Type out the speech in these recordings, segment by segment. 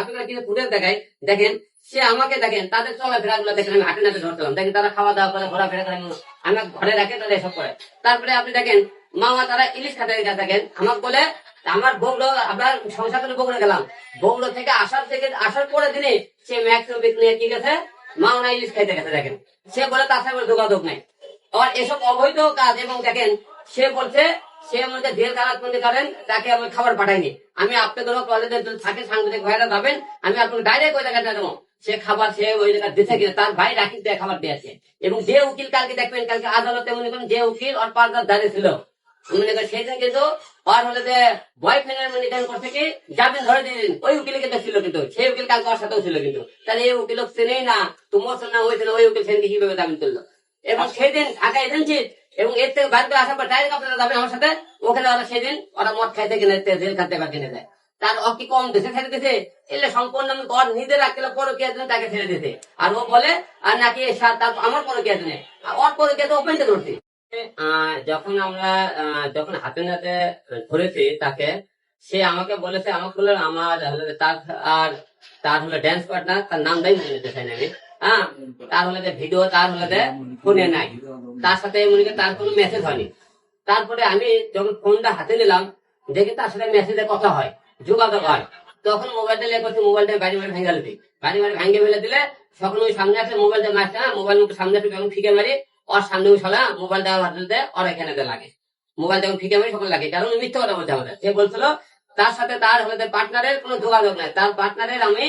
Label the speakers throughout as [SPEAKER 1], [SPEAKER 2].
[SPEAKER 1] আপনারা তারপরে আপনি দেখেন, মামা তারা ইলিশ খাতে দেখেন। আমাকে বলে, আমার বৌড়ো আমরা সংসার করে বগুড়ে গেলাম। বগুড়ো থেকে আসার থেকে, আসার পরে দিনে সে ম্যাক্স নিয়ে কি গেছে? মাওনা ইলিশ খাইতে গেছে, দেখেন। সে বলে, তার সাথে যোগাযোগ নাই। আর এসব অবৈধ কাজ, এবং দেখেন, সে বলছে সে আমাদের জেল কারাত মনে করেন তাকে আমি খাবার পাঠাইনি। আমি আপনাদের কলেজে যদি থাকে সাংবাদিক ভাইরা যাবেন আমি আপনাকে ডাইরেক্ট ওই জায়গাটা দেবো। সে খাবার সে ওই জায়গা দিতে গিয়ে তার ভাই রাখি দিয়ে খাবার দিয়েছে এবং যে উকিল কালকে দেখবেন কালকে আদালতে মনে করেন যে উকিল ওর পাঁচদার দাঁড়িয়ে ছিল। মনে করেন সেই দিন কিন্তু ওর হলে যে বয়ফ্রেন্ডের মনে করেন করছে কি জামিন ধরে দিলেন। ওই উকিলে কিন্তু ছিল কিন্তু সেই উকিল কালকে ওর সাথেও ছিল কিন্তু। তাহলে এই উকিল চেনেই না তোমার সঙ্গে হয়েছিল ওই উকিল সেদিন কীভাবে জামিন তুললো। এবং সেদিন ঢাকা এজেন্সি এবং এর থেকে করে আসার পর ডাইরেক্ট আপনারা যাবেন আমার সাথে ওখানে ওরা সেদিন ওরা মদ খাইতে কিনে দেয়, জেল খাতে বা কিনে দেয়। তার কি কম দেশে ছেড়ে দিতে এলে সম্পূর্ণ ওর নিজের রাখলে পরকিয়ার জন্য তাকে ছেড়ে দিতে আর ও বলে আর নাকি তার আমার পরকিয়ার জন্য। আর ওর পরকিয়া তো করছি আহ, যখন আমরা যখন হাতে নাতে ধরেছি তাকে সে আমাকে বলেছে আমাকে বলল আমার তার আর তার হলো ড্যান্স পার্টনার তার নামটাই মনে নিতে চাই আমি। হ্যাঁ ভিডিও তার হলে ফোনে নাই। তার সাথে তার কোনো মেসেজ হয়নি। তারপরে আমি যখন ফোনটা হাতে নিলাম, দেখি তার সাথে মেসেজে কথা হয়, যোগাযোগ হয়। তখন মোবাইলটা লেগে করছি মোবাইলটা বাড়ি বাড়ি ভেঙে দিই বাড়ি বাড়ি ভেঙে ফেলে দিলে তখন ওই সামনে আসলে মোবাইলটা মারছে না মোবাইল সামনে আসলে যখন ফিকে মারি, ওর সামনে শালা মোবাইলটা হাতে দিতে ওর এখানে লাগে। মোবাইল যখন ফিকে মারি সকল লাগে। কারণ মিথ্যে কথা বলছে আমাদের। সে বলছিল, তার সাথে তার হলে পার্টনারের কোনো যোগাযোগ নাই। তার পার্টনারের আমি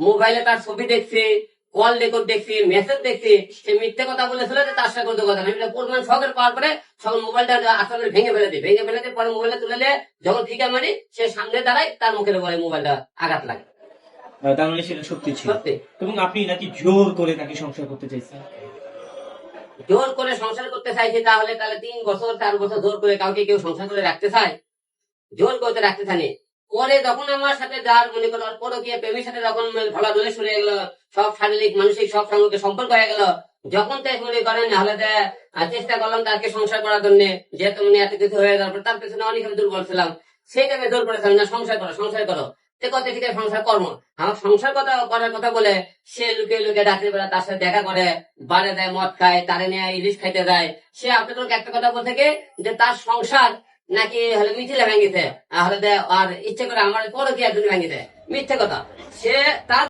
[SPEAKER 1] মোবাইলে তার ছবি দেখছি কল রেকর্ড দেখছি মেসেজ দেখছি সে মিথ্যে কথা বলেছিল যে তার সাথে নেই। আমি পরিমাণ শখের পাওয়ার পরে সকল মোবাইলটা আসলে ভেঙে ফেলে দিই ভেঙে ফেলে দিয়ে পরে মোবাইলটা তুলে নিয়ে যখন ফিকে মারি সে সামনে দাঁড়ায় তার মুখের উপরে মোবাইলটা আঘাত লাগে।
[SPEAKER 2] মানে সেটা সত্যি ছিল। এবং আপনি নাকি জোর করে তাকে সংসার করতে চাইছেন?
[SPEAKER 1] জোর করে সংসার করতে চাইছে তাহলে তাহলে তিন বছর চার বছর জোর করে কাউকে কেউ সংসার করে রাখতে চায়? জোর করতে রাখতে চানি পরে যখন আমার সাথে যার মনে করো পরকীয় প্রেমের সাথে যখন ভালো দলে সরে গেল, সব শারীরিক, মানসিক, সব সঙ্গে সম্পর্ক হয়ে গেল, যখন তাই মনে করেন হলে চেষ্টা করলাম তাকে সংসার করার জন্য, যেহেতু মানে এত কিছু হয়ে পর তার পেছনে অনেক আমি দুর্বল ছিলাম, সেই টাইমে জোর করেছিলাম না, সংসার করো সংসার করো। কত সংসার কর্ম আমার সংসার কথা, করার কথা বলে, সে লুকে লুকে রাত্রি বেলা তার সাথে দেখা করে, বারে দেয়, মদ খায়, তারে নিয়ে ইলিশ খাইতে যায়। সে আপনাদেরকে একটা কথা বলতে যে তার সংসার নাকি হলে মিছিলে ভেঙেছে? হলে আর ইচ্ছে করে আমার পরকিয়ার জন্য ভেঙেছে। মিথ্যে কথা। সে তার